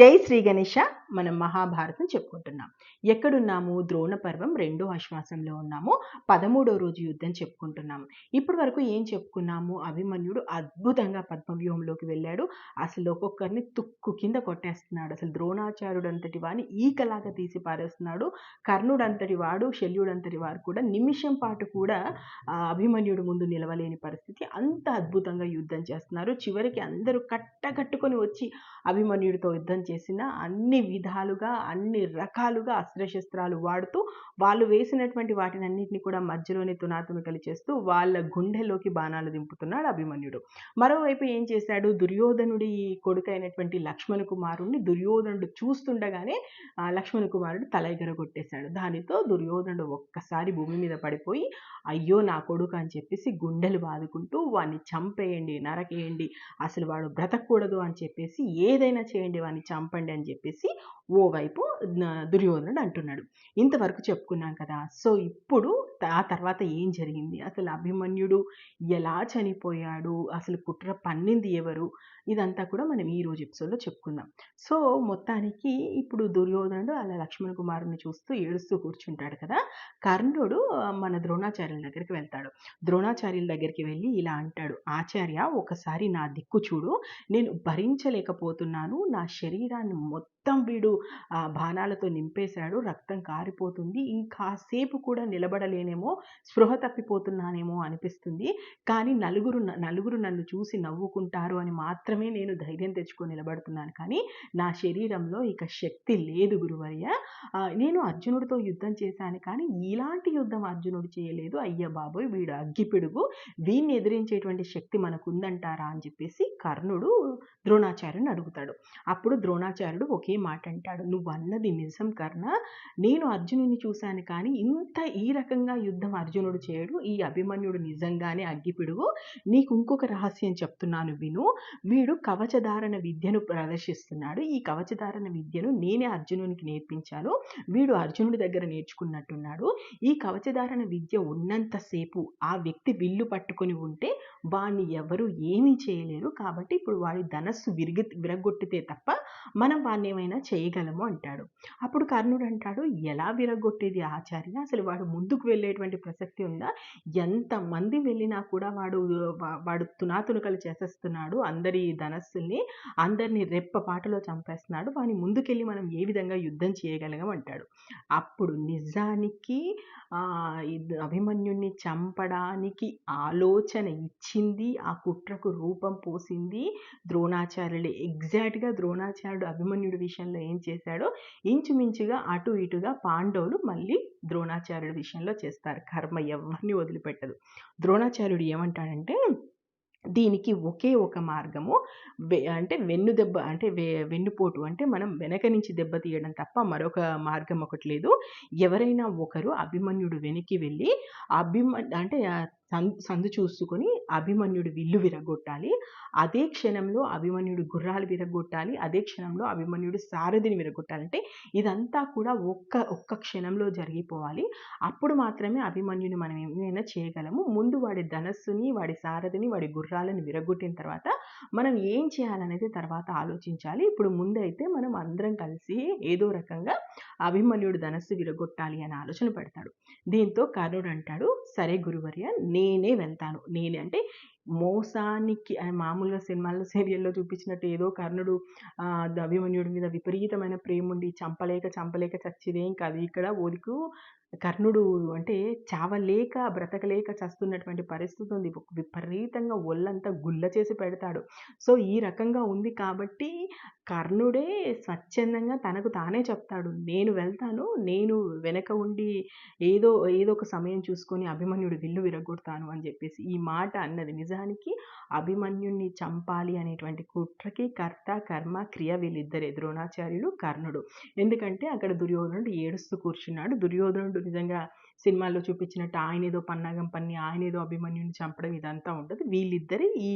जय श्री गणेश। మనం మహాభారతం చెప్పుకుంటున్నాం. ఎక్కడున్నాము? ద్రోణ పర్వం రెండో ఆశ్వాసంలో ఉన్నాము. పదమూడో రోజు యుద్ధం చెప్పుకుంటున్నాము. ఇప్పటి వరకు ఏం చెప్పుకున్నాము? అభిమన్యుడు అద్భుతంగా పద్మవ్యూహంలోకి వెళ్ళాడు. అసలు ఒక్కొక్కరిని తుక్కు కింద కొట్టేస్తున్నాడు. అసలు ద్రోణాచార్యుడు అంతటి వాడిని ఈకలాగా తీసి పారేస్తున్నాడు. కర్ణుడు అంతటి వాడు శల్యుడు అంతటి వారు కూడా నిమిషం పాటు కూడా అభిమన్యుడు ముందు నిలవలేని పరిస్థితి. అంత అద్భుతంగా యుద్ధం చేస్తున్నారు. చివరికి అందరూ కట్టకట్టుకొని వచ్చి అభిమన్యుడితో యుద్ధం చేసిన అన్ని విధాలుగా అన్ని రకాలుగా అస్త్రశస్త్రాలు వాడుతూ వాళ్ళు వేసినటువంటి వాటిని అన్నింటినీ కూడా మధ్యలోనే తునాతునకలు చేస్తూ వాళ్ళ గుండెలోకి బాణాలు దింపుతున్నాడు అభిమన్యుడు. మరోవైపు ఏం చేశాడు? దుర్యోధనుడి కొడుకైనటువంటి లక్ష్మణ కుమారుణ్ణి దుర్యోధనుడు చూస్తుండగానే లక్ష్మణ కుమారుడు తల ఎగరగొట్టేశాడు దానితో దుర్యోధనుడు ఒక్కసారి భూమి మీద పడిపోయి అయ్యో నా కొడుకు అని చెప్పేసి గుండెలు బాదుకుంటూ వాడిని చంపేయండి నరకేయండి అసలు వాడు బ్రతకూడదు అని చెప్పేసి ఏదైనా చేయండి వాడిని చంపండి అని చెప్పేసి ఓవైపు దుర్యోధనుడు అంటున్నాడు. ఇంతవరకు చెప్పుకున్నాం కదా సో ఇప్పుడు ఆ తర్వాత ఏం జరిగింది? అసలు అభిమన్యుడు ఎలా చనిపోయాడు? అసలు కుట్ర పన్నింది ఎవరు? ఇదంతా కూడా మనం ఈ రోజు ఎపిసోడ్లో చెప్పుకుందాం. సో మొత్తానికి ఇప్పుడు దుర్యోధనుడు అలా లక్ష్మణ కుమారుని చూస్తూ ఏడుస్తూ కూర్చుంటాడు కదా! కర్ణుడు మన ద్రోణాచార్యుల దగ్గరికి వెళ్తాడు. ద్రోణాచార్యుల దగ్గరికి వెళ్ళి ఇలా అంటాడు ఆచార్య ఒకసారి నా దిక్కు చూడు. నేను భరించలేకపోతున్నాను. నా శరీరాన్ని మొత్తం వీడు బాణాలతో నింపేశాడు. రక్తం కారిపోతుంది. ఇంకాసేపు కూడా నిలబడలేనేమో. స్పృహ తప్పిపోతున్నానేమో అనిపిస్తుంది. కానీ నలుగురు నలుగురు నన్ను చూసి నవ్వుకుంటారు అని మాత్రమే నేను ధైర్యం తెచ్చుకొని నిలబడుతున్నాను. కానీ నా శరీరంలో ఇక శక్తి లేదు గురువర్య. నేను అర్జునుడితో యుద్ధం చేశాను. కానీ ఇలాంటి యుద్ధం అర్జునుడు చేయలేదు. అయ్య బాబోయ్ వీడు అగ్గిపిడుగు దీన్ని ఎదిరించేటువంటి శక్తి మనకు ఉందంటారా అని చెప్పేసి కర్ణుడు ద్రోణాచార్యుని అడుగుతాడు. అప్పుడు ద్రోణాచార్యుడు ఒకే మాట అంటాడు. నువ్వు అన్నది నిజం కర్ణ. నేను అర్జునుని చూశాను. కానీ ఇంత ఈ రకంగా యుద్ధం అర్జునుడు చేయడు. ఈ అభిమన్యుడు నిజంగానే అగ్గిపిడుగు నీకు ఇంకొక రహస్యం చెప్తున్నాను విను. వీడు కవచధారణ విద్యను ప్రదర్శిస్తున్నాడు. ఈ కవచధారణ విద్యను నేనే అర్జునునికి నేర్పించాను. వీడు అర్జునుడి దగ్గర నేర్చుకున్నట్టున్నాడు. ఈ కవచధారణ విద్య ఉన్నంతసేపు ఆ వ్యక్తి విల్లు పట్టుకొని ఉంటే వాడిని ఎవరు ఏమీ చేయలేరు. కాబట్టి ఇప్పుడు వాడి ధనస్సు విరిగి విరగొట్టితే తప్ప మనం వాడిని ఏమైనా చేయగలము అంటాడు. అప్పుడు కర్ణుడు అంటాడు ఎలా విరగొట్టేది ఆచార్య? అసలు వాడు ముందుకు వెళ్ళేటువంటి ప్రసక్తి ఉందా? ఎంతమంది వెళ్ళినా కూడా వాడు వాడు తునాతునకలు చేసేస్తున్నాడు. అందరి ధనస్సుల్ని అందరినీ రెప్పపాటలో చంపేస్తున్నాడు. వాని ముందుకెళ్ళి మనం ఏ విధంగా యుద్ధం చేయగలగమంటాడు అప్పుడు నిజానికి అభిమన్యుణ్ణి చంపడానికి ఆలోచన ఇచ్చింది. ఆ కుట్రకు రూపం పోసింది. ద్రోణాచార్యుడే ఎగ్జాక్ట్గా ద్రోణాచార్యుడు అభిమన్యుడి విషయంలో ఏం చేశాడో ఇంచుమించుగా అటు ఇటుగా పాండవులు మళ్ళీ ద్రోణాచార్యుడి విషయంలో చేస్తారు. కర్మ ఎవరిని వదిలిపెట్టదు. ద్రోణాచార్యుడు ఏమంటాడంటే దీనికి ఒకే ఒక మార్గము. వె- అంటే వెన్ను దెబ్బ అంటే వె వెన్నుపోటు అంటే మనం వెనక నుంచి దెబ్బ తీయడం తప్ప మరొక మార్గం ఒకటి లేదు. ఎవరైనా ఒకరు అభిమన్యుడు వెనక్కి వెళ్ళి అభిమ అంటే సందు చూసుకొని అభిమన్యుడు విల్లు విరగొట్టాలి అదే క్షణంలో అభిమన్యుడు గుర్రాలు విరగొట్టాలి అదే క్షణంలో అభిమన్యుడు సారథిని విరగొట్టాలంటే ఇదంతా కూడా ఒక్క ఒక్క క్షణంలో జరిగిపోవాలి. అప్పుడు మాత్రమే అభిమన్యుని మనం ఏమైనా చేయగలము. ముందు వాడి ధనస్సుని వాడి సారథిని వాడి గుర్రాలను విరగొట్టిన తర్వాత మనం ఏం చేయాలనేది తర్వాత ఆలోచించాలి. ఇప్పుడు ముందైతే మనం అందరం కలిసి ఏదో రకంగా అభిమన్యుడు ధనస్సు విరగొట్టాలి అని ఆలోచన పెడతాడు. దీంతో కర్ణుడు అంటాడు సరే గురువర్య నేనే వెళ్తాను. నేనే అంటే మోసానికి మామూలుగా సినిమాల్లో సీరియల్లో చూపించినట్టు ఏదో కర్ణుడు అభిమన్యుడి మీద విపరీతమైన ప్రేమ ఉండి చంపలేక చంపలేక చచ్చిదేం కాదు ఇక్కడ ఓదికు కర్ణుడు అంటే చావలేక బ్రతకలేక చస్తున్నటువంటి పరిస్థితి ఉంది. విపరీతంగా ఒళ్ళంతా గుల్ల చేసి పెడతాడు. సో ఈ రకంగా ఉంది కాబట్టి కర్ణుడే స్వచ్ఛందంగా తనకు తానే చెప్తాడు. నేను వెళ్తాను నేను వెనక ఉండి ఏదో ఏదో ఒక సమయం చూసుకొని అభిమన్యుడు విల్లు విరగొడతాను అని చెప్పేసి ఈ మాట అన్నది నిజానికి అభిమన్యుణ్ణి చంపాలి అనేటువంటి కుట్రకి కర్త కర్మ క్రియ వీళ్ళిద్దరే ద్రోణాచార్యులు కర్ణుడు. ఎందుకంటే అక్కడ దుర్యోధనుడు ఏడుస్తూ కూర్చున్నాడు. దుర్యోధనుడు నిజంగా సినిమాల్లో చూపించినట్టు ఆయన ఏదో పన్నాగం పన్ని ఆయన ఏదో అభిమన్యుని చంపడం ఇదంతా ఉండదు. వీళ్ళిద్దరే ఈ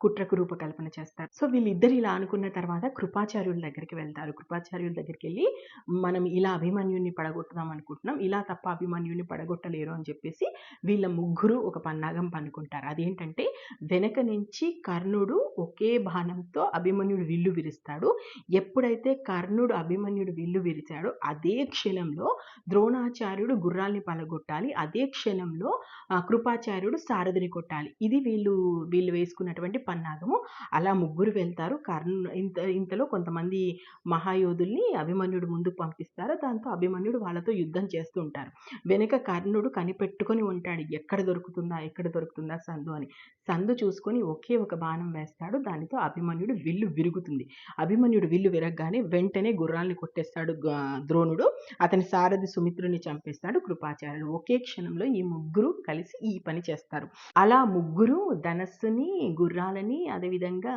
కుట్రకు రూపకల్పన చేస్తారు. సో వీళ్ళిద్దరు ఇలా అనుకున్న తర్వాత కృపాచార్యుల దగ్గరికి వెళ్తారు. కృపాచార్యుల దగ్గరికి వెళ్ళి మనం ఇలా అభిమన్యుని పడగొట్టుదాం అనుకుంటున్నాం ఇలా తప్ప అభిమన్యుని పడగొట్టలేరు అని చెప్పేసి వీళ్ళ ముగ్గురు ఒక పన్నాగం పన్నుకుంటారు. అదేంటంటే వెనక నుంచి కర్ణుడు ఒకే బాణంతో అభిమన్యుడు విల్లు విరుస్తాడు. ఎప్పుడైతే కర్ణుడు అభిమన్యుడు విల్లు విరిచాడో అదే క్షణంలో ద్రోణాచార్యుడు గుర్రాల్ని కొట్టాలి. అదే క్షణంలో కృపాచార్యుడు సారథిని కొట్టాలి. ఇది వీళ్ళు వీళ్ళు వేసుకున్నటువంటి పన్నాగము. అలా ముగ్గురు వెళ్తారు. కర్ణ ఇంత ఇంతలో కొంతమంది మహాయోధుల్ని అభిమన్యుడు ముందుకు పంపిస్తారు. దాంతో అభిమన్యుడు వాళ్ళతో యుద్ధం చేస్తూ ఉంటారు. వెనుక కర్ణుడు కనిపెట్టుకొని ఉంటాడు. ఎక్కడ దొరుకుతుందా ఎక్కడ దొరుకుతుందా సందు అని. సందు చూసుకొని ఒకే ఒక బాణం వేస్తాడు. దానితో అభిమన్యుడు విల్లు విరుగుతుంది. అభిమన్యుడు విల్లు విరగగానే వెంటనే గుర్రాల్ని కొట్టేస్తాడు ద్రోణుడు. అతని సారథి సుమిత్రుని చంపేస్తాడు కృపాచార్యుడు ఒకే క్షణంలో ఈ ముగ్గురు కలిసి ఈ పని చేస్తారు. అలా ముగ్గురు ధనస్సుని గుర్రాలని అదేవిధంగా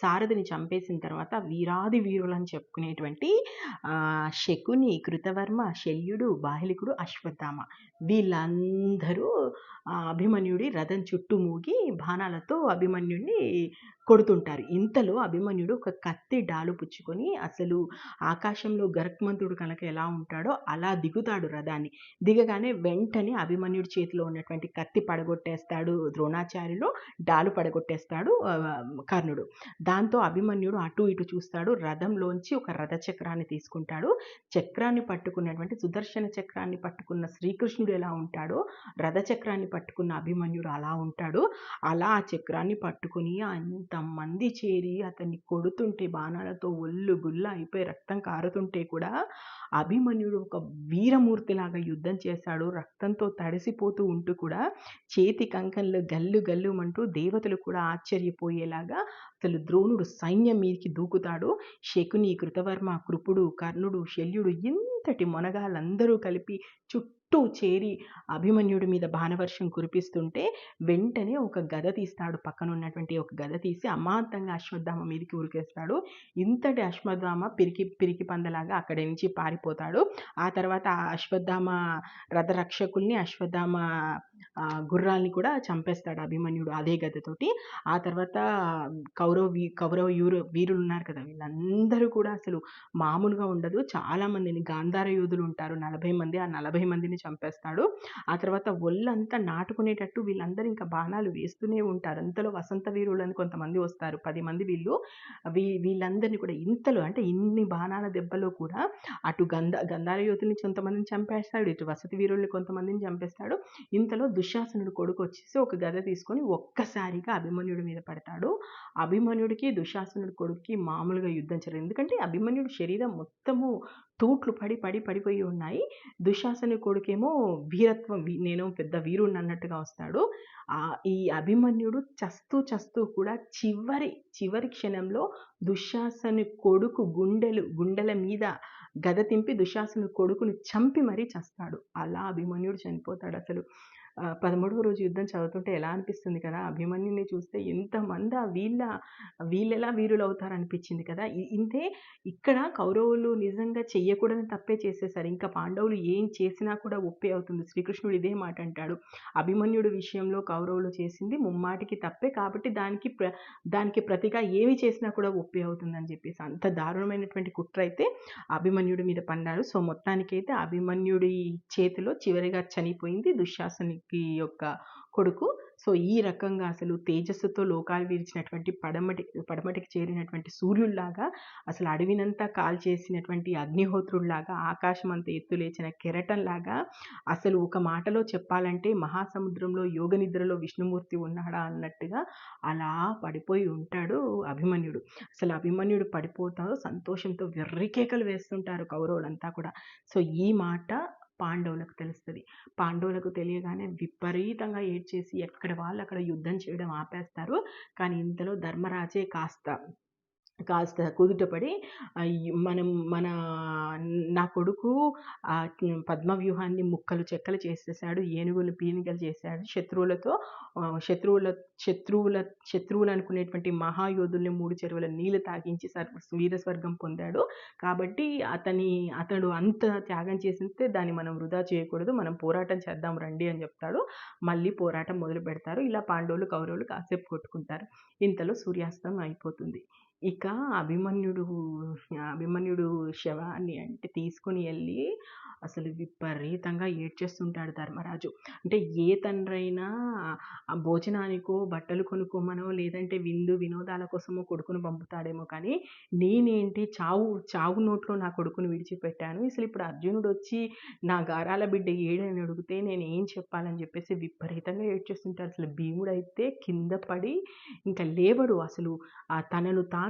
సారథిని చంపేసిన తర్వాత వీరాది వీరులని చెప్పుకునేటువంటి ఆ, శకుని కృతవర్మ శల్యుడు బాహిలికుడు అశ్వత్థామ. వీళ్ళందరూ అభిమన్యుడి రథం చుట్టూ మూగి బాణాలతో అభిమన్యుడిని కొడుతుంటారు. ఇంతలో అభిమన్యుడు ఒక కత్తి డాలు పుచ్చుకొని అసలు ఆకాశంలో గరక్మంతుడు కనుక ఎలా ఉంటాడో అలా దిగుతాడు రథాన్ని. దిగగానే వెంటనే అభిమన్యుడి చేతిలో ఉన్నటువంటి కత్తి పడగొట్టేస్తాడు ద్రోణాచార్యులు డాలు పడగొట్టేస్తాడు కర్ణుడు. దాంతో అభిమన్యుడు అటు ఇటు చూస్తాడు. రథంలోంచి ఒక రథ చక్రాన్ని తీసుకుంటాడు. చక్రాన్ని పట్టుకున్నటువంటి సుదర్శన చక్రాన్ని పట్టుకున్న శ్రీకృష్ణుడు ఎలా ఉంటాడో రథ చక్రాన్ని పట్టుకున్న అభిమన్యుడు అలా ఉంటాడు. అలా ఆ చక్రాన్ని పట్టుకుని మంది చేరి అతన్ని కొడుతుంటే బాణాలతో ఒళ్ళు గుల్ల అయిపోయి రక్తం కారుతుంటే కూడా అభిమన్యుడు ఒక వీరమూర్తిలాగా యుద్ధం చేశాడు. రక్తంతో తడిసిపోతూ ఉంటూ కూడా చేతి కంకంలో గల్లు గల్లుమంటూ దేవతలు కూడా ఆశ్చర్యపోయేలాగా అసలు ద్రోణుడు సైన్యం మీదకి దూకుతాడు. శకుని కృతవర్మ కృపుడు కర్ణుడు శల్యుడు ఇంతటి మొనగాళ్ళందరూ కలిపి చుట్టూ చుట్టూ చేరి అభిమన్యుడి మీద బాణవర్షం కురిపిస్తుంటే వెంటనే ఒక గద తీస్తాడు. పక్కన ఉన్నటువంటి ఒక గద తీసి అమాంతంగా అశ్వత్థామ మీదకి ఉరికేస్తాడు. ఇంతటి అశ్వత్థామ పిరికి పిరికి పందలాగా అక్కడి నుంచి పారిపోతాడు. ఆ తర్వాత ఆ అశ్వత్థామ రథరక్షకుల్ని అశ్వత్థామ గుర్రాల్ని కూడా చంపేస్తాడు అభిమన్యుడు అదే గదతోటి. ఆ తర్వాత కౌరవ వీ- కౌరవ యూరు వీరులు ఉన్నారు కదా వీళ్ళందరూ కూడా అసలు మామూలుగా ఉండదు. చాలామందిని గాంధార యోధులు ఉంటారు. నలభై మంది ఆ నలభై మందిని చంపేస్తాడు. ఆ తర్వాత ఒళ్ళంతా నాటుకునేటట్టు వీళ్ళందరూ ఇంకా బాణాలు వేస్తూనే ఉంటారు. అంతలో వసంత వీరులని కొంతమంది వస్తారు. పది మంది వీళ్ళు. వీ వీళ్ళందరినీ కూడా ఇంతలో అంటే ఇన్ని బాణాల దెబ్బలో కూడా అటు గంధ గంధార యోధుల్ని కొంతమందిని చంపేస్తాడు. ఇటు వసతి వీరుల్ని కొంతమందిని చంపేస్తాడు. ఇంతలో దుశ్శాసనుడు కొడుకు వచ్చేసి ఒక గద తీసుకొని ఒక్కసారిగా అభిమన్యుడి మీద పడతాడు. అభిమన్యుడికి దుశ్శాసనుడి కొడుకుకి మామూలుగా యుద్ధం చేయలేదు ఎందుకంటే అభిమన్యుడి శరీరం మొత్తము తూట్లు పడి పడి పడిపోయి ఉన్నాయి. దుశ్శాసని కొడుకేమో వీరత్వం నేను పెద్ద వీరుణ్ణి అన్నట్టుగా వస్తాడు. ఆ ఈ అభిమన్యుడు చస్తూ చస్తూ కూడా చివరి చివరి క్షణంలో దుశ్శాసని కొడుకు గుండెలు గుండెల మీద గద తింపి దుశ్శాసను కొడుకుని చంపి మరీ చస్తాడు. అలా అభిమన్యుడు చనిపోతాడు అసలు. పదమూడవ రోజు యుద్ధం చదువుతుంటే ఎలా అనిపిస్తుంది కదా? అభిమన్యుని చూస్తే ఎంతమంది వీళ్ళ వీళ్ళెలా వీరులు అవుతారనిపించింది కదా ఇంతే ఇక్కడ కౌరవులు నిజంగా చెయ్యకూడని తప్పే చేసేసారు ఇంకా పాండవులు ఏం చేసినా కూడా ఒప్పే అవుతుంది. శ్రీకృష్ణుడు ఇదే మాట అంటాడు. అభిమన్యుడి విషయంలో కౌరవులు చేసింది ముమ్మాటికి తప్పే కాబట్టి దానికి ప్ర దానికి ప్రతిగా ఏమి చేసినా కూడా ఒప్పే అవుతుందని చెప్పేసి అంత దారుణమైనటువంటి కుట్ర అయితే అభిమన్యుడి మీద పన్నాడు సో మొత్తానికైతే అభిమన్యుడి చేతిలో చివరిగా చనిపోయింది దుశ్శాసని కి యొక్క కొడుకు. సో ఈ రకంగా అసలు తేజస్సుతో లోకాలు విరిచినటువంటి పడమటి పడమటికి చేరినటువంటి సూర్యుల్లాగా అసలు అడవినంతా కాల్చేసినటువంటి అగ్నిహోత్రుల్లాగా ఆకాశం అంత ఎత్తు లేచిన కెరటంలాగా అసలు ఒక మాటలో చెప్పాలంటే మహాసముద్రంలో యోగ నిద్రలో విష్ణుమూర్తి ఉన్నాడా అన్నట్టుగా అలా పడిపోయి ఉంటాడు అభిమన్యుడు. అసలు అభిమన్యుడు పడిపోతాడు సంతోషంతో వెర్రికేకలు వేస్తుంటారు కౌరవులంతా కూడా. సో ఈ మాట పాండవులకు తెలుస్తుంది. పాండవులకు తెలియగానే విపరీతంగా ఏడ్చేసి ఎక్కడ వాళ్ళు అక్కడ యుద్ధం చేయడం ఆపేస్తారు. కానీ ఇంతలో ధర్మరాజే కాస్త కాస్త కుదుటపడి మనం మన నా కొడుకు ఆ పద్మవ్యూహాన్ని ముక్కలు చెక్కలు చేసేసాడు ఏనుగులు పీనుగలు చేశాడు శత్రువులతో శత్రువుల శత్రువుల శత్రువులు అనుకునేటువంటి మహాయోధుల్ని మూడు చెరువుల నీళ్ళు తాగించి సర్ వీరస్వర్గం పొందాడు. కాబట్టి అతని అతడు అంత త్యాగం చేసితే దాన్ని మనం వృధా చేయకూడదు. మనం పోరాటం చేద్దాం రండి అని చెప్తాడు. మళ్ళీ పోరాటం మొదలు పెడతారు ఇలా పాండవులు కౌరవులు కాసేపు కొట్టుకుంటారు. ఇంతలో సూర్యాస్తం అయిపోతుంది. ఇక అభిమన్యుడు అభిమన్యుడు శవాన్ని అంటే తీసుకొని వెళ్ళి అసలు విపరీతంగా ఏడ్చేస్తుంటాడు ధర్మరాజు. అంటే ఏ తండ్రైనా ఆ భోజనానికో బట్టలు కొనుక్కోమనో లేదంటే విందు వినోదాల కోసమో కొడుకును పంపుతాడేమో కానీ నేనేంటి చావు చావు నోట్లో నా కొడుకును విడిచిపెట్టాను. అసలు ఇప్పుడు అర్జునుడు వచ్చి నా గారాల బిడ్డ ఏడని అడిగితే నేను ఏం చెప్పాలని చెప్పేసి విపరీతంగా ఏడ్చేస్తుంటాడు. అసలు భీముడు అయితే కింద పడి ఇంకా లేవడు అసలు. తనను తాను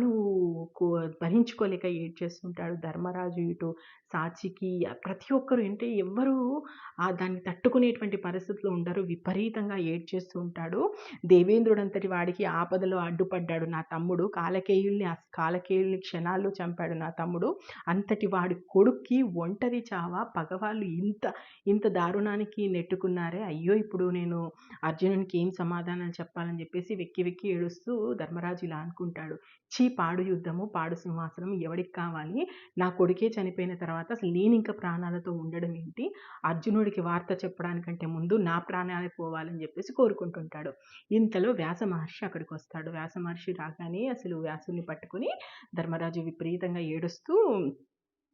కో- భరించుకోలేక ఏడ్చేస్తుంటాడు ధర్మరాజు ఇటు సాచికి. ప్రతి ఒక్కరు అంటే ఎవ్వరూ ఆ దాన్ని తట్టుకునేటువంటి పరిస్థితులు ఉండరు. విపరీతంగా ఏడ్చేస్తూ ఉంటాడు. దేవేంద్రుడు అంతటి వాడికి ఆపదలో అడ్డుపడ్డాడు నా తమ్ముడు. కాలకేయుల్ని కాలకేయుల్ని క్షణాల్లో చంపాడు నా తమ్ముడు. అంతటి వాడి కొడుక్కి ఒంటరి చావా? పగవాళ్ళు ఇంత ఇంత దారుణానికి నెట్టుకున్నారే? అయ్యో ఇప్పుడు నేను అర్జునునికి ఏం సమాధానం చెప్పాలని చెప్పేసి వెక్కి వెక్కి ఏడుస్తూ ధర్మరాజు ఇలా అనుకుంటాడు. చీ పాడు యుద్ధము పాడు సింహాసనం ఎవడికి కావాలి? నా కొడుకే చనిపోయిన తర్వాత అసలు నేను ఇంకా ప్రాణాలతో ఉండడం ఏంటి? అర్జునుడికి వార్త చెప్పడానికంటే ముందు నా ప్రాణాలే పోవాలని చెప్పేసి కోరుకుంటుంటాడు. ఇంతలో వ్యాస మహర్షి అక్కడికి వస్తాడు. వ్యాస మహర్షి రాగానే అసలు వ్యాసుని పట్టుకుని ధర్మరాజు విపరీతంగా ఏడుస్తూ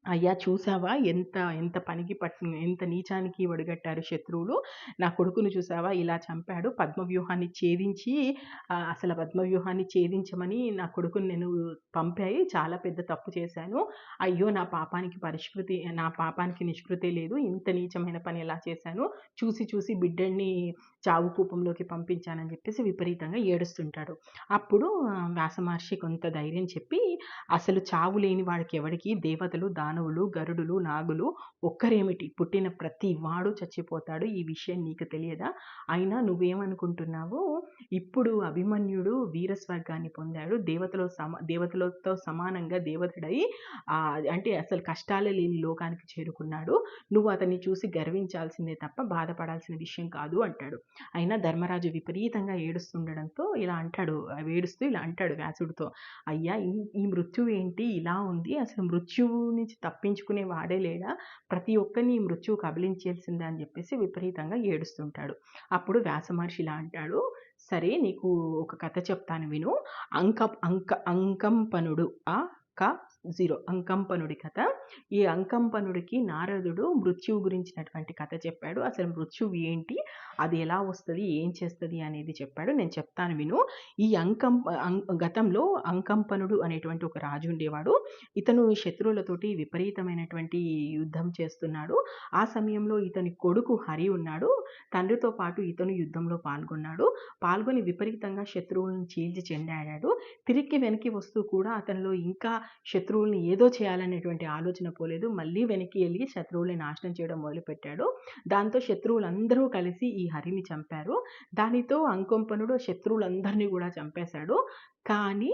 అయ్యా! చూసావా? ఎంత ఎంత పనికి పట్టు ఎంత నీచానికి ఒడిగట్టారు శత్రువులు. నా కొడుకును చూసావా? ఇలా చంపాడు. పద్మవ్యూహాన్ని ఛేదించి అసలు పద్మవ్యూహాన్ని ఛేదించమని నా కొడుకుని నేను పంపాయి. చాలా పెద్ద తప్పు చేశాను. అయ్యో! నా పాపానికి పరిష్కృతి నా పాపానికి నిష్కృతే లేదు. ఇంత నీచమైన పని ఎలా చేశాను? చూసి చూసి బిడ్డని చావు కూపంలోకి పంపించానని చెప్పేసి విపరీతంగా ఏడుస్తుంటాడు. అప్పుడు వ్యాసమహర్షి కొంత ధైర్యం చెప్పి అసలు చావు లేని వాడికి ఎవడికి దేవతలు దానవులు గరుడులు నాగులు ఒక్కరేమిటి? పుట్టిన ప్రతి వాడు చచ్చిపోతాడు. ఈ విషయం నీకు తెలియదా? అయినా నువ్వేమనుకుంటున్నావు? ఇప్పుడు అభిమన్యుడు వీరస్వర్గాన్ని పొందాడు. దేవతలో సమ దేవతలతో సమానంగా దేవతడై అంటే అసలు కష్టాలే లేని లోకానికి చేరుకున్నాడు. నువ్వు అతన్ని చూసి గర్వించాల్సిందే తప్ప బాధపడాల్సిన విషయం కాదు అంటాడు. అయినా ధర్మరాజు విపరీతంగా ఏడుస్తుండడంతో ఇలా అంటాడు ఏడుస్తూ ఇలా అంటాడు వ్యాసుడితో అయ్యా ఈ ఈ మృత్యువు ఏంటి? ఇలా ఉంది. అసలు మృత్యువు నుంచి తప్పించుకునే వాడే లేడా? ప్రతి ఒక్కరిని ఈ మృత్యువు కబలించాల్సిందే అని చెప్పేసి విపరీతంగా ఏడుస్తుంటాడు. అప్పుడు వ్యాస మహర్షి ఇలా అంటాడు సరే నీకు ఒక కథ చెప్తాను విను. అంక అంక అంకంపనుడు ఆ క జీరో. అంకంపనుడి కథ. ఈ అంకంపనుడికి నారదుడు మృత్యువు గురించినటువంటి కథ చెప్పాడు. అసలు మృత్యువు ఏంటి? అది ఎలా వస్తుంది? ఏం చేస్తుంది? అనేది చెప్పాడు. నేను చెప్తాను విను. ఈ అంకం గతంలో అంకంపనుడు అనేటువంటి ఒక రాజు ఉండేవాడు. ఇతను శత్రువులతోటి విపరీతమైనటువంటి యుద్ధం చేస్తున్నాడు. ఆ సమయంలో ఇతని కొడుకు హరి ఉన్నాడు. తండ్రితో పాటు ఇతను యుద్ధంలో పాల్గొన్నాడు. పాల్గొని విపరీతంగా శత్రువులను చీల్చి చెండాడాడు తిరిగి వెనక్కి వస్తూ కూడా అతనిలో ఇంకా శత్రువుల్ని ఏదో చేయాలనేటువంటి ఆలోచన పోలేదు. మళ్ళీ వెనక్కి వెళ్ళి శత్రువుల్ని నాశనం చేయడం మొదలుపెట్టాడు. దాంతో శత్రువులందరూ కలిసి ఈ హరిని చంపారు. దానితో అంకొంపనుడు శత్రువులందరినీ కూడా చంపేశాడు. కానీ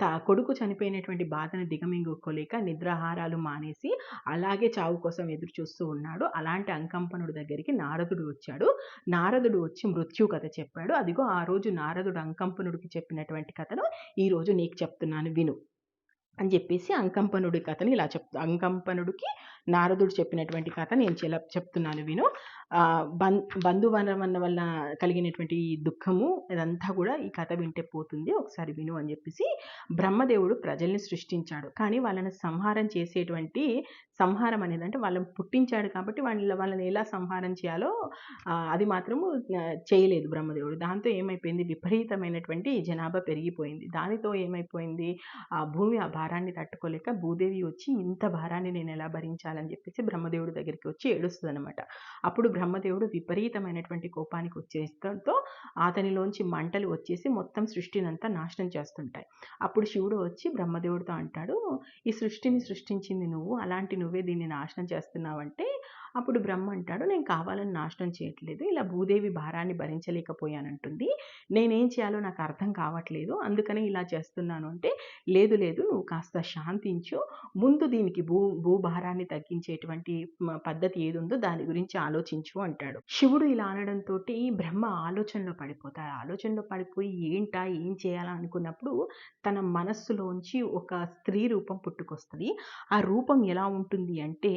తా కొడుకు చనిపోయినటువంటి బాధను దిగమింగుకోలేక నిద్రాహారాలు మానేసి అలాగే చావు కోసం ఎదురు చూస్తూ ఉన్నాడు. అలాంటి అంకంపనుడి దగ్గరికి నారదుడు వచ్చాడు. నారదుడు వచ్చి మృత్యు కథ చెప్పాడు. అదిగో ఆ రోజు నారదుడు అంకంపనుడికి చెప్పినటువంటి కథను ఈ రోజు నీకు చెప్తున్నాను. విను. అని చెప్పేసి అంకంపనుడి కథని ఇలా చెప్ అంకంపనుడికి నారదుడు చెప్పినటువంటి కథ నేను చెల చెప్తున్నాను విను. బం బంధువరమన్న వల్ల కలిగినటువంటి ఈ దుఃఖము ఇదంతా కూడా ఈ కథ వింటే పోతుంది. ఒకసారి విను అని చెప్పేసి బ్రహ్మదేవుడు ప్రజల్ని సృష్టించాడు. కానీ వాళ్ళని సంహారం చేసేటువంటి సంహారం అనేది అంటే వాళ్ళని పుట్టించాడు కాబట్టి వాళ్ళ వాళ్ళని ఎలా సంహారం చేయాలో అది మాత్రము చేయలేదు బ్రహ్మదేవుడు. దాంతో ఏమైపోయింది? విపరీతమైనటువంటి జనాభా పెరిగిపోయింది. దానితో ఏమైపోయింది? ఆ భూమి ఆ భారాన్ని తట్టుకోలేక భూదేవి వచ్చి ఇంత భారాన్ని నేను ఎలా భరించాను భరించాలని చెప్పేసి బ్రహ్మదేవుడి దగ్గరికి వచ్చి ఏడుస్తుంది అనమాట అప్పుడు బ్రహ్మదేవుడు విపరీతమైనటువంటి కోపానికి వచ్చేయడంతో అతనిలోంచి మంటలు వచ్చేసి మొత్తం సృష్టిని అంతా నాశనం చేస్తుంటాయి. అప్పుడు శివుడు వచ్చి బ్రహ్మదేవుడితో అంటాడు ఈ సృష్టిని సృష్టించింది నువ్వు అలాంటి నువ్వే దీన్ని నాశనం చేస్తున్నావంటే అప్పుడు బ్రహ్మ అంటాడు నేను కావాలని నాశనం చేయట్లేదు ఇలా భూదేవి భారాన్ని భరించలేకపోయానంటుంది. నేనేం చేయాలో నాకు అర్థం కావట్లేదు అందుకని ఇలా చేస్తున్నాను అంటే లేదు లేదు నువ్వు కాస్త శాంతించు. ముందు దీనికి భూ భూభారాన్ని తగ్గించేటువంటి పద్ధతి ఏది ఉందో దాని గురించి ఆలోచించు అంటాడు. శివుడు ఇలా అనడంతో బ్రహ్మ ఆలోచనలో పడిపోతాడు. ఆలోచనలో పడిపోయి ఏంటా ఏం చేయాలా అనుకున్నప్పుడు తన మనస్సులోంచి ఒక స్త్రీ రూపం పుట్టుకొస్తుంది. ఆ రూపం ఎలా ఉంటుంది అంటే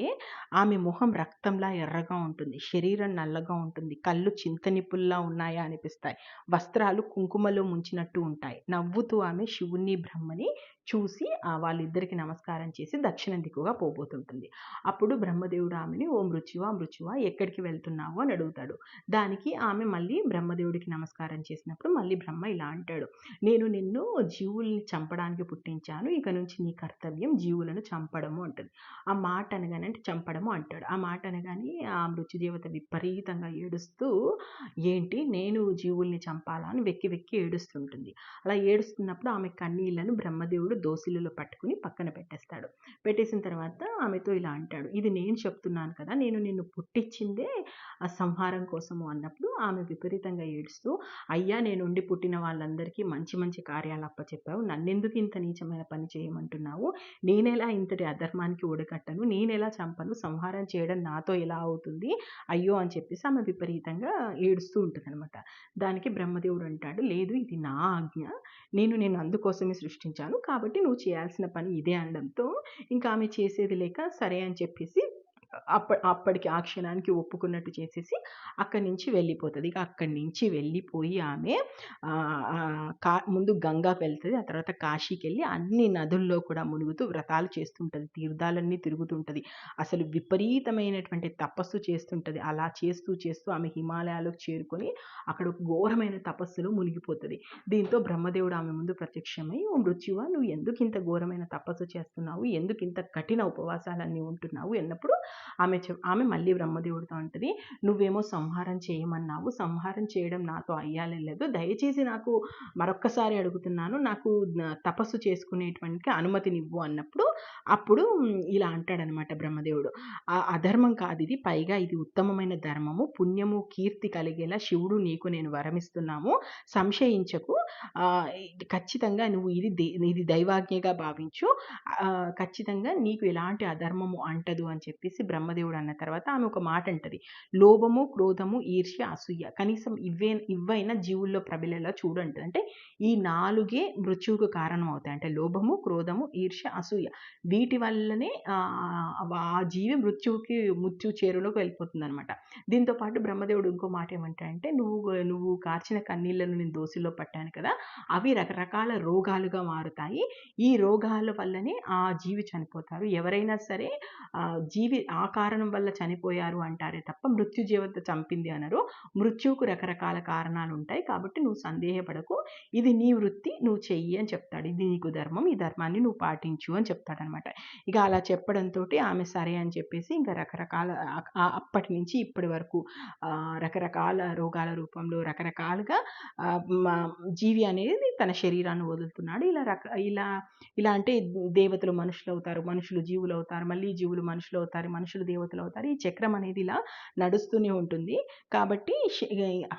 ఆమె మొహం రక్తంలా ఎర్రగా ఉంటుంది. శరీరం నల్లగా ఉంటుంది. కళ్ళు చింతనిప్పుల్లా ఉన్నాయా అనిపిస్తాయి. వస్త్రాలు కుంకుమలో ముంచినట్టు ఉంటాయి. నవ్వుతూ ఆమె శివుణ్ణి బ్రహ్మని చూసి వాళ్ళిద్దరికి నమస్కారం చేసి దక్షిణ దిక్కుగా పోబోతుంటుంది. అప్పుడు బ్రహ్మదేవుడు ఆమెని ఓ మృత్యువా మృత్యువా ఎక్కడికి వెళ్తున్నావు? అని అడుగుతాడు. దానికి ఆమె మళ్ళీ బ్రహ్మదేవుడికి నమస్కారం చేసినప్పుడు మళ్ళీ బ్రహ్మ ఇలా అంటాడు. నేను నిన్ను జీవుల్ని చంపడానికి పుట్టించాను ఇక నుంచి నీ కర్తవ్యం జీవులను చంపడము అంటుంది. ఆ మాట అనగానే అంటే చంపడము అంటాడు. ఆ మాట అనగానే ఆ మృత్యుదేవత విపరీతంగా ఏడుస్తూ ఏంటి నేను జీవుల్ని చంపాలా? అని వెక్కి వెక్కి ఏడుస్తుంటుంది. అలా ఏడుస్తున్నప్పుడు ఆమె కన్నీళ్ళను బ్రహ్మదేవుడు దోశలలో పట్టుకుని పక్కన పెట్టేస్తాడు. పెట్టేసిన తర్వాత ఆమెతో ఇలా అంటాడు ఇది నేను చెప్తున్నాను కదా నేను నిన్ను పుట్టించిందే ఆ సంహారం కోసము అన్నప్పుడు ఆమె విపరీతంగా ఏడుస్తూ అయ్యా నేను ఉండి పుట్టిన వాళ్ళందరికీ మంచి మంచి కార్యాలు అప్పచెప్పావు నన్నెందుకు ఇంత నీచమైన పని చేయమంటున్నావు? నేనెలా ఇంతటి అధర్మానికి ఒడగట్టను? నేనెలా చంపను? సంహారం చేయడం నాతో ఎలా అవుతుంది? అయ్యో అని చెప్పేసి ఆమె విపరీతంగా ఏడుస్తూ ఉంటుంది అనమాట దానికి బ్రహ్మదేవుడు అంటాడు లేదు ఇది నా ఆజ్ఞ. నేను నేను అందుకోసమే సృష్టించాను కాబట్టి నువ్వు చేయాల్సిన పని ఇదే అనడంతో ఇంకా ఆమె చేసేది లేక సరే అని చెప్పేసి అప్ప అప్పటికి ఆ క్షణానికి ఒప్పుకున్నట్టు చేసేసి అక్కడి నుంచి వెళ్ళిపోతుంది. ఇక అక్కడి నుంచి వెళ్ళిపోయి ఆమె కా ముందు గంగాకి వెళ్తుంది. ఆ తర్వాత కాశీకి వెళ్ళి అన్ని నదుల్లో కూడా మునుగుతూ వ్రతాలు చేస్తుంటుంది. తీర్థాలన్నీ తిరుగుతుంటుంది. అసలు విపరీతమైనటువంటి తపస్సు చేస్తుంటుంది. అలా చేస్తూ చేస్తూ ఆమె హిమాలయాలకు చేరుకొని అక్కడ ఒక ఘోరమైన తపస్సులో మునిగిపోతుంది. దీంతో బ్రహ్మదేవుడు ఆమె ముందు ప్రత్యక్షమై ఓ మృత్యువా నువ్వు ఎందుకు ఇంత ఘోరమైన తపస్సు చేస్తున్నావు? ఎందుకు ఇంత కఠిన ఉపవాసాలన్నీ ఉంటున్నావు? అన్నప్పుడు ఆమె చెప్ ఆమె మళ్ళీ బ్రహ్మదేవుడితో అంటది నువ్వేమో సంహారం చేయమన్నావు సంహారం చేయడం నాతో అయ్యాలేదు దయచేసి నాకు మరొక్కసారి అడుగుతున్నాను నాకు తపస్సు చేసుకునేటువంటి అనుమతినివ్వు అన్నప్పుడు అప్పుడు ఇలా అంటాడనమాట బ్రహ్మదేవుడు. ఆ అధర్మం కాదు ఇది పైగా ఇది ఉత్తమమైన ధర్మము పుణ్యము కీర్తి కలిగేలా శివుడు నీకు నేను వరమిస్తున్నాము. సంశయించకు. ఖచ్చితంగా నువ్వు ఇది దే- ఇది దైవాజ్ఞగా భావించు. ఖచ్చితంగా నీకు ఎలాంటి అధర్మము అంటదు అని చెప్పేసి బ్రహ్మదేవుడు అన్న తర్వాత ఆమె ఒక మాట అంటది. లోభము క్రోధము ఈర్ష్య అసూయ కనీసం ఇవే ఇవైనా జీవుల్లో ప్రబలేలా చూడంటది అంటే ఈ నాలుగే మృత్యువుకు కారణం అవుతాయి అంటే లోభము క్రోధము ఈర్ష్య అసూయ వీటి వల్లనే ఆ జీవి మృత్యువుకి మృత్యు చేరులోకి వెళ్ళిపోతుంది అనమాట దీంతో పాటు బ్రహ్మదేవుడు ఇంకో మాట ఏమంటాడంటే నువ్వు నువ్వు కార్చిన కన్నీళ్ళను నేను దోశలో పట్టాను కదా అవి రకరకాల రోగాలుగా మారుతాయి. ఈ రోగాల వల్లనే ఆ జీవి చనిపోతారు. ఎవరైనా సరే ఆ జీవి ఆ ఆ కారణం వల్ల చనిపోయారు అంటారే తప్ప మృత్యు జీవత చంపింది అనరు. మృత్యువుకు రకరకాల కారణాలు ఉంటాయి కాబట్టి నువ్వు సందేహపడకు. ఇది నీ వృత్తి నువ్వు చెయ్యి అని చెప్తాడు. ఇది నీకు ధర్మం ఈ ధర్మాన్ని నువ్వు పాటించు అని చెప్తాడనమాట. ఇక అలా చెప్పడంతో ఆమె సరే అని చెప్పేసి ఇంకా రకరకాల అప్పటి నుంచి ఇప్పటి వరకు రకరకాల రోగాల రూపంలో రకరకాలుగా జీవి అనేది తన శరీరాన్ని వదులుతున్నాడు. ఇలా రక ఇలా ఇలా అంటే దేవతలు మనుషులు అవుతారు మనుషులు జీవులు అవుతారు మళ్ళీ జీవులు మనుషులు అవుతారు మనుషులు దేవతలు అవుతారు. ఈ చక్రం అనేది ఇలా నడుస్తూనే ఉంటుంది. కాబట్టి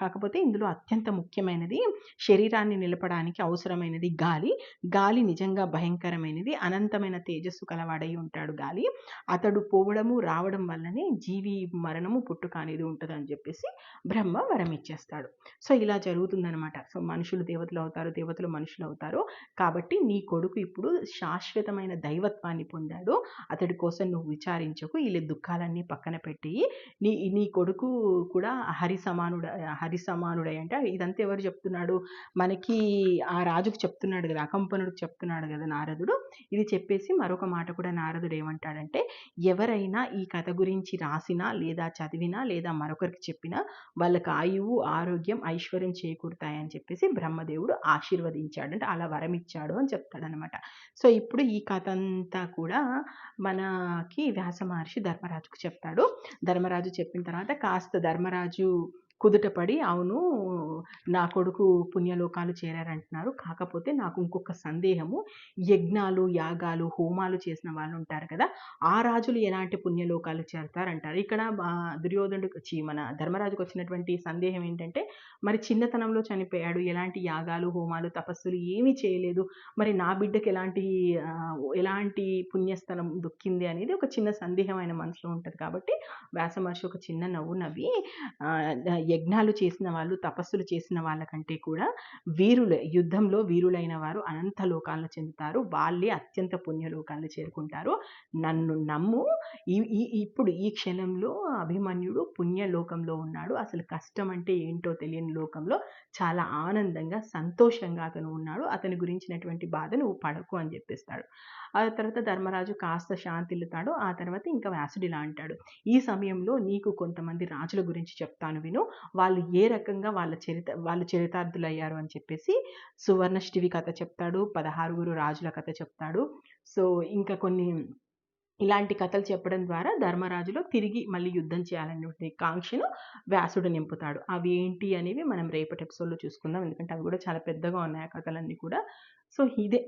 కాకపోతే ఇందులో అత్యంత ముఖ్యమైనది శరీరాన్ని నిలపడానికి అవసరమైనది గాలి. గాలి నిజంగా భయంకరమైనది. అనంతమైన తేజస్సు కలవాడై ఉంటాడు గాలి. అతడు పోవడము రావడం వల్లనే జీవి మరణము పుట్టుక అనేది ఉంటుంది అని చెప్పేసి బ్రహ్మ వరం ఇచ్చేస్తాడు. సో ఇలా జరుగుతుందనమాట సో మనుషులు దేవతలు అవుతారు దేవతలు మనుషులు అవుతారు. కాబట్టి నీ కొడుకు ఇప్పుడు శాశ్వతమైన దైవత్వాన్ని పొందాడు. అతడి కోసం నువ్వు విచారించకు. ఈ దుఃఖాలన్నీ పక్కన పెట్టి నీ నీ కొడుకు కూడా హరి సమానుడ హరి సమానుడై అంటే ఇదంతా ఎవరు చెప్తున్నాడు? మనకి ఆ రాజుకు చెప్తున్నాడు కదా అకంపనుడికి చెప్తున్నాడు కదా నారదుడు. ఇది చెప్పేసి మరొక మాట కూడా నారదుడు ఏమంటాడంటే ఎవరైనా ఈ కథ గురించి రాసినా లేదా చదివినా లేదా మరొకరికి చెప్పినా వాళ్ళకి ఆయువు ఆరోగ్యం ఐశ్వర్యం చేకూరుతాయని చెప్పేసి బ్రహ్మదేవుడు ఆశీర్వదించాడు అంటే అలా వరం ఇచ్చాడు అని చెప్తాడనమాట సో ఇప్పుడు ఈ కథ అంతా కూడా మనకి వ్యాస మహర్షి ధర్మరాజుకు చెప్తాడు. ధర్మరాజు చెప్పిన తర్వాత కాస్త ధర్మరాజు కుదుటపడి అవును నా కొడుకు పుణ్యలోకాలు చేరారంటున్నారు. కాకపోతే నాకు ఇంకొక సందేహము. యజ్ఞాలు యాగాలు హోమాలు చేసిన వాళ్ళు ఉంటారు కదా ఆ రాజులు ఎలాంటి పుణ్యలోకాలు చేరతారంటారు? ఇక్కడ ఆ, దుర్యోధనుడు మన ధర్మరాజుకు వచ్చినటువంటి సందేహం ఏంటంటే మరి చిన్నతనంలో చనిపోయాడు. ఎలాంటి యాగాలు హోమాలు తపస్సులు ఏమీ చేయలేదు. మరి నా బిడ్డకి ఎలాంటి ఎలాంటి పుణ్యస్థలం దొక్కింది అనేది ఒక చిన్న సందేహం ఆయన మనసులో ఉంటుంది. కాబట్టి వ్యాసమహర్షి ఒక చిన్న నవ్వు నవ్వి యజ్ఞాలు చేసిన వాళ్ళు తపస్సులు చేసిన వాళ్ళకంటే కూడా వీరులు యుద్ధంలో వీరులైన వారు అనంత లోకాలను చెందుతారు. వాళ్ళే అత్యంత పుణ్యలోకాలను చేరుకుంటారు. నన్ను నమ్ము. ఈ ఈ ఇప్పుడు ఈ క్షణంలో అభిమన్యుడు పుణ్యలోకంలో ఉన్నాడు. అసలు కష్టం అంటే ఏంటో తెలియని లోకంలో చాలా ఆనందంగా సంతోషంగా అతను ఉన్నాడు. అతని గురించినటువంటి బాధ నువ్వు పడకు అని చెప్పేస్తాడు. ఆ తర్వాత ధర్మరాజు కాస్త శాంతిల్లుతాడు. ఆ తర్వాత ఇంకా వ్యాసుడు ఇలా అంటాడు. ఈ సమయంలో నీకు కొంతమంది రాజుల గురించి చెప్తాను విను. వాళ్ళు ఏ రకంగా వాళ్ళ చరిత వాళ్ళు చరితార్థులు అయ్యారు అని చెప్పేసి సువర్ణష్టివి కథ చెప్తాడు పదహారుగురు రాజుల కథ చెప్తాడు. సో ఇంకా కొన్ని ఇలాంటి కథలు చెప్పడం ద్వారా ధర్మరాజులో తిరిగి మళ్ళీ యుద్ధం చేయాలనే కాంక్షను వ్యాసుడు నింపుతాడు. అవి ఏంటి అనేవి మనం రేపటి ఎపిసోడ్లో చూసుకుందాం. ఎందుకంటే అవి కూడా చాలా పెద్దగా ఉన్నాయి ఆ కథలన్నీ కూడా. సో ఇదే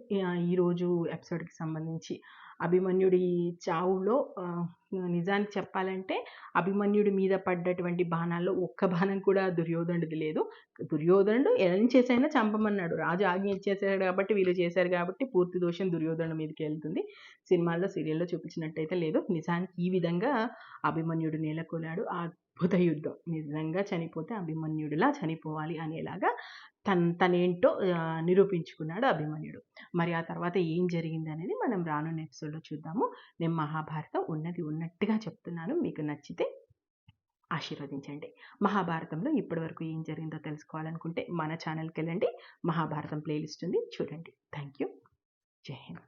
ఈరోజు ఎపిసోడ్కి సంబంధించి. అభిమన్యుడి చావులో నిజానికి చెప్పాలంటే అభిమన్యుడి మీద పడ్డటువంటి బాణాల్లో ఒక్క బాణం కూడా దుర్యోధనుడిది లేదు. దుర్యోధనుడు ఏం చేసైనా చంపమన్నాడు. రాజు ఆజ్ఞ ఇచ్చేసాడు కాబట్టి వీళ్ళు చేశారు కాబట్టి పూర్తి దోషం దుర్యోధనుడి మీదకి వెళ్తుంది. సినిమాల్లో సీరియల్లో చూపించినట్టయితే లేదు. నిజానికి ఈ విధంగా అభిమన్యుడు నేలకొలాడు ఆ అద్భుత యుద్ధం. నిజంగా చనిపోతే అభిమన్యుడిలా చనిపోవాలి అనేలాగా తన తనేంటో నిరూపించుకున్నాడు అభిమన్యుడు. మరి ఆ తర్వాత ఏం జరిగింది అనేది మనం రానున్న ఎపిసోడ్లో చూద్దాము. నేను మహాభారతం ఉన్నది ఉన్నట్టుగా చెప్తున్నాను. మీకు నచ్చితే ఆశీర్వదించండి. మహాభారతంలో ఇప్పటివరకు ఏం జరిగిందో తెలుసుకోవాలనుకుంటే మన ఛానల్కి వెళ్ళండి మహాభారతం ప్లేలిస్ట్ ఉంది. చూడండి. థ్యాంక్ యూ జై హింద్.